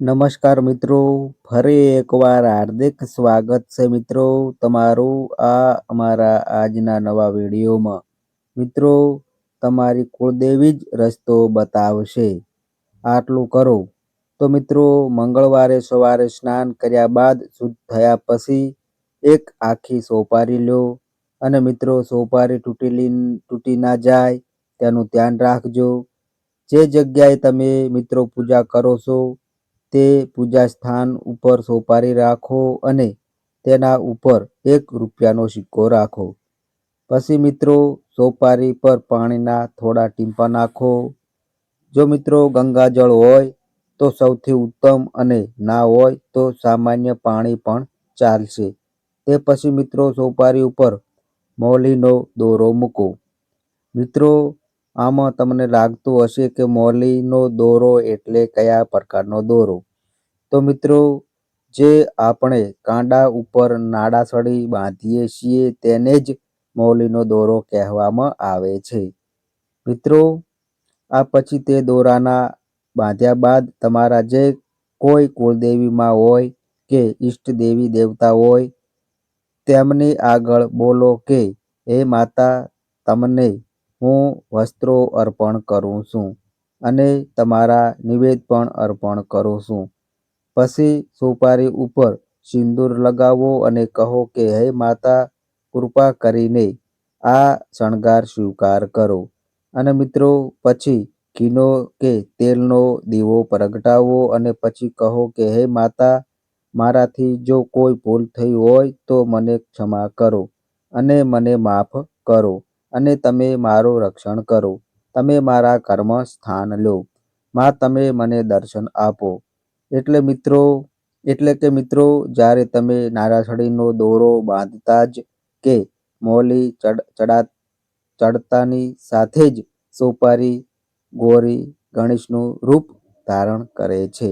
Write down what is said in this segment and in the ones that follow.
નમસ્કાર મિત્રો, ફરી એકવાર હાર્દિક સ્વાગત છે મિત્રો તમારું આ અમારા આજના નવા વિડીયોમાં. મિત્રો, તમારી કુળદેવી જ રસ્તો બતાવશે. આટલું કરો. તો મિત્રો, મંગળવારે સવારે સ્નાન કર્યા બાદ શુદ્ધ થયા પછી એક આખી સોપારી લો અને મિત્રો, સોપારી તૂટેલી તૂટી ના જાય, તેનું ધ્યાન રાખજો. જે જગ્યાએ તમે મિત્રો પૂજા કરો છો તે પૂજા સ્થાન ઉપર સોપારી રાખો અને તેના ઉપર એક રૂપિયાનો સિક્કો રાખો. પછી મિત્રો, સોપારી પર પાણીના થોડા ટીમ્પા નાખો. જો મિત્રો ગંગાજળ હોય તો સૌથી ઉત્તમ અને ના હોય તો સામાન્ય પાણી પણ ચાલશે. તે પછી મિત્રો સોપારી ઉપર મોલીનો દોરો મૂકો. મિત્રો આમાં તમને લાગતું હશે કે મોલીનો દોરો એટલે કયા પ્રકારનો દોરો? તો મિત્રો, જે આપણે કાંડા ઉપર નાડાસળી બાંધીએ છીએ તેને જ મૌલીનો દોરો કહેવામાં આવે છે. મિત્રો, આ પછી તે દોરાના બાંધ્યા બાદ તમારા જે કોઈ કુળદેવીમાં હોય કે ઈષ્ટ દેવી દેવતા હોય, તેમની આગળ બોલો કે, હે માતા, તમને હું વસ્ત્રો અર્પણ કરું છું અને તમારા નિવેદ પણ અર્પણ કરું છું. પછી સોપારી ઉપર સિંદૂર લગાવો અને કહો કે, હે માતા, કૃપા કરીને આ શણગાર સ્વીકાર કરો. અને મિત્રો, પછી ઘીનો કે તેલનો દીવો પ્રગટાવો અને પછી કહો કે, હે માતા, મારાથી જો કોઈ ભૂલ થઈ હોય તો મને ક્ષમા કરો અને મને માફ કરો. અને તમે મારું રક્ષણ કરો. તમે મારા કર્મ સ્થાન લો. માં તમે મને દર્શન આપો. એટલે મિત્રો, એટલે કે મિત્રો, જ્યારે તમે નારાછડીનો દોરો બાંધતા જ કે મોલી ચડા, ચડતાની સાથે જ સોપારી ગોરી ગણેશનું રૂપ ધારણ કરે છે.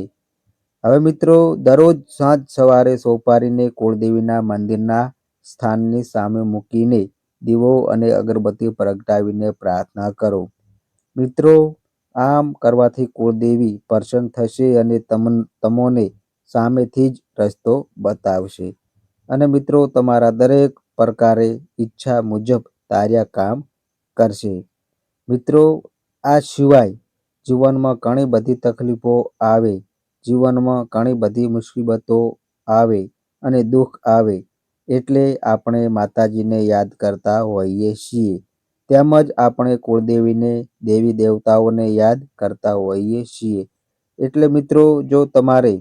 હવે મિત્રો, દરરોજ સાંજ સવારે સોપારીને કુળદેવીના મંદિરના સ્થાનની સામે મૂકીને દીવો અને અગરબત્તી પ્રગટાવીને પ્રાર્થના કરો. મિત્રો, આમ કરવાથી કુળદેવી પ્રસન્ન થશે અને તમોને સામેથી જ રસ્તો બતાવશે. અને મિત્રો, તમારા દરેક પ્રકારે ઈચ્છા મુજબ તાર્યા કામ કરશે. મિત્રો, આ સિવાય જીવનમાં ઘણી બધી તકલીફો આવે, જીવનમાં ઘણી બધી મુસીબતો આવે અને દુઃખ આવે. એટલે આપણે માતાજીને યાદ કરતા હોઈએ છીએ. તેમજ આપણે કુળદેવીને, દેવી દેવતાઓને યાદ કરતા હોઈએ છીએ. એટલે મિત્રો, જો તમારે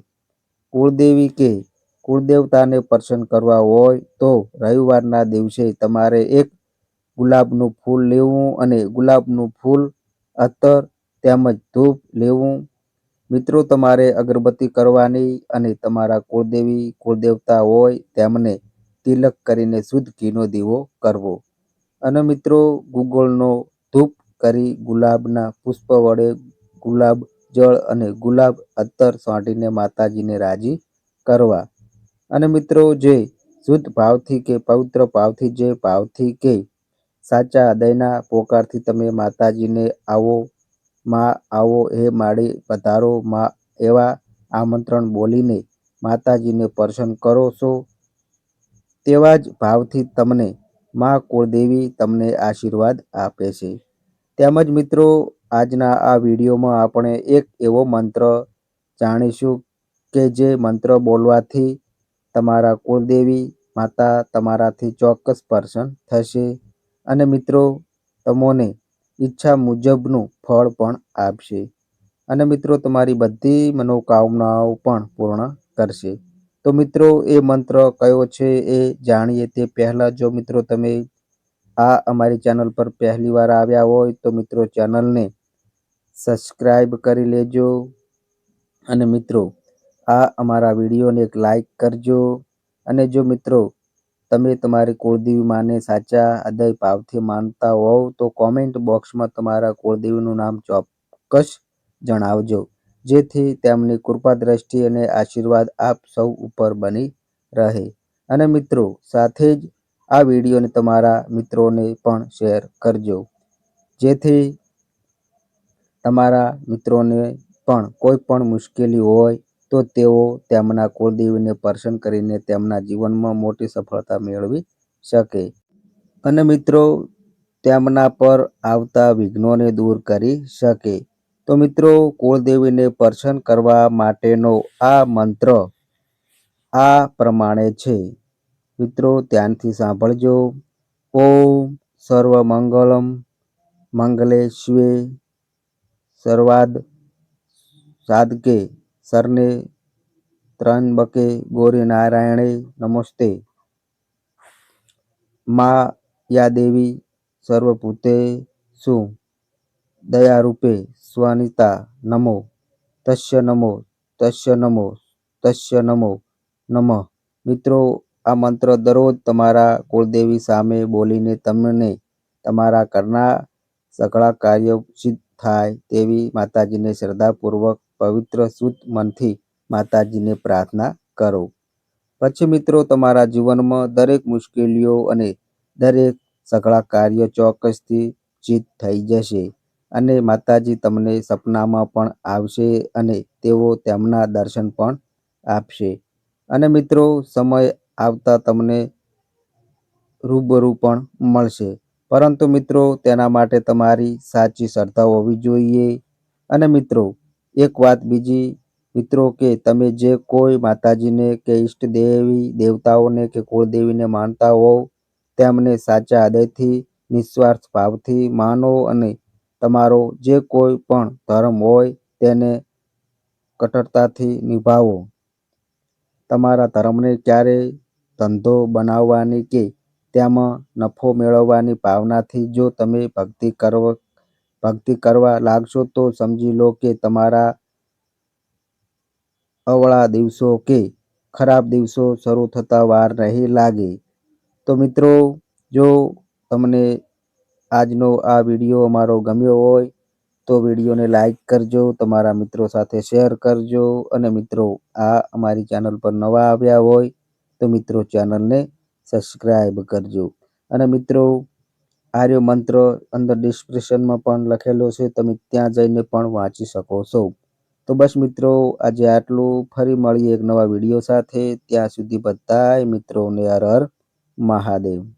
કુળદેવી કે કુળદેવતાને પ્રસન્ન કરવા હોય, તો રવિવારના દિવસે તમારે એક ગુલાબનું ફૂલ લેવું અને ગુલાબનું ફૂલ અત્તર તેમજ ધૂપ લેવું. મિત્રો, તમારે અગરબત્તી કરવાની અને તમારા કુળદેવી, કુળદેવતા હોય તેમને તિલક કરીને શુદ્ધ ઘીનો દીવો કરવો. અને મિત્રો, ગુગળનો ધૂપ કરી ગુલાબના પુષ્પ વડે ગુલાબ જળ અને ગુલાબ અત્તર છાંટીને માતાજીને રાજી કરવા. અને મિત્રો, જે શુદ્ધ ભાવથી કે પવિત્ર ભાવથી, જે ભાવથી કે સાચા હૃદયના પોકારથી તમે માતાજીને આવો, માં આવો, હે માળી, પધારો, માં એવા આમંત્રણ બોલીને માતાજીને પ્રસન્ન કરો છો તેવા જ ભાવથી તમને માં કુળદેવી તમને આશીર્વાદ આપે છે. તેમજ મિત્રો, આજના આ વિડીયોમાં આપણે એક એવો મંત્ર જાણીશું કે જે મંત્ર બોલવાથી તમારા કુળદેવી માતા તમારાથી ચોક્કસ પર્સન થશે અને મિત્રો, તમને ઈચ્છા મુજબનું ફળ પણ આપશે અને મિત્રો, તમારી બધી મનોકામનાઓ પણ પૂર્ણ કરશે. તો મિત્રો, એ મંત્ર કયો છે એ જાણીએ તે પહેલાં જો મિત્રો તમે આ અમારી ચેનલ પર પહેલી વાર આવ્યા હોય તો મિત્રો ચેનલને સબસ્ક્રાઈબ કરી લેજો. અને મિત્રો, આ અમારા વિડીયોને એક લાઈક કરજો. અને જો મિત્રો તમે તમારી કુળદેવી માને સાચા હૃદય ભાવથી માનતા હોવ તો કોમેન્ટ બોક્સમાં તમારા કુળદેવીનું નામ ચોક્કસ જણાવજો. જેથી તેમની કૃપા દ્રષ્ટિ અને આશીર્વાદ આપ સૌ ઉપર બની રહે. અને મિત્રો, સાથે જ આ વિડીયોને તમારા મિત્રોને પણ શેર કરજો. જેથી તમારા મિત્રોને પણ કોઈ પણ મુશ્કેલી હોય તો તેઓ તેમના કુળદેવીને પ્રસન્ન કરીને તેમના જીવનમાં મોટી સફળતા મેળવી શકે. અને મિત્રો, તેમના પર આવતા વિઘ્નોને દૂર કરી શકે. તો મિત્રો, કુળદેવીને પ્રસન્ન કરવા માટેનો આ મંત્ર આ પ્રમાણે છે. મિત્રો, ધ્યાનથી સાંભળજો. ઓમ સર્વમંગલમ મંગલે શિવે સર્વાદ સાદકે સરને ત્રંબકે ગોરી નારાયણે નમસ્તે. મા યા દેવી સર્વભૂતેષુ દયારૂપે સ્વનિતા નમો, તસ્ય નમો તસ્ય નમો તસ્ય નમો, નમઃ. મિત્રો, આ મંત્ર દરરોજ તમારા કુળદેવી સામે બોલીને તમને તમારા ઘરના સઘળા કાર્યો સિદ્ધ થાય તેવી માતાજીને શ્રદ્ધાપૂર્વક પવિત્ર, શુદ્ધ મનથી માતાજીને પ્રાર્થના કરો. પછી મિત્રો, તમારા જીવનમાં દરેક મુશ્કેલીઓ અને દરેક સઘળા કાર્યો ચોક્કસથી સિદ્ધ થઈ જશે. અને માતાજી તમને સપનામાં પણ આવશે અને તેઓ તેમના દર્શન પણ આપશે. અને મિત્રો, સમય આવતા તમને રૂબરૂ પણ મળશે. પરંતુ મિત્રો, તેના માટે તમારી સાચી શ્રદ્ધા હોવી જોઈએ. અને મિત્રો, એક વાત બીજી. મિત્રો, કે તમે જે કોઈ માતાજીને કે ઈષ્ટ દેવી દેવતાઓને કે કુળદેવીને માનતા હોવ, તેમને સાચા હૃદયથી, નિસ્વાર્થ ભાવથી માનો અને તમારો જે કોઈ પણ ધર્મ હોય તેને કટરતાથી નિભાવો. તમારા ધર્મને ક્યારેય ધંધો બનાવવાની કે તેમાં નફો મેળવવાની ભાવનાથી જો તમે ભક્તિ કરવ, ભક્તિ કરવા લાગશો તો સમજી લો કે તમારા અવળા દિવસો કે ખરાબ દિવસો શરૂ થતા વાર નહીં લાગે. તો મિત્રો, જો તમને આજનો આ વીડિયો અમારો ગમ્યો હોય તો વિડીયોને લાઈક કરજો, તમારા મિત્રો સાથે શેર કરજો અને મિત્રો, આ અમારી ચેનલ પર નવા આવ્યા હોય તો મિત્રો ચેનલને સબસ્ક્રાઈબ કરજો. અને મિત્રો, આર્ય મંત્ર અંદર ડિસ્ક્રિપ્શનમાં પણ લખેલો છે, તમે ત્યાં જઈને પણ વાંચી શકો છો. તો બસ મિત્રો, આજે આટલું. ફરી મળીએ એક નવા વીડિયો સાથે. ત્યાં સુધી બધાય મિત્રોને હર હર મહાદેવ.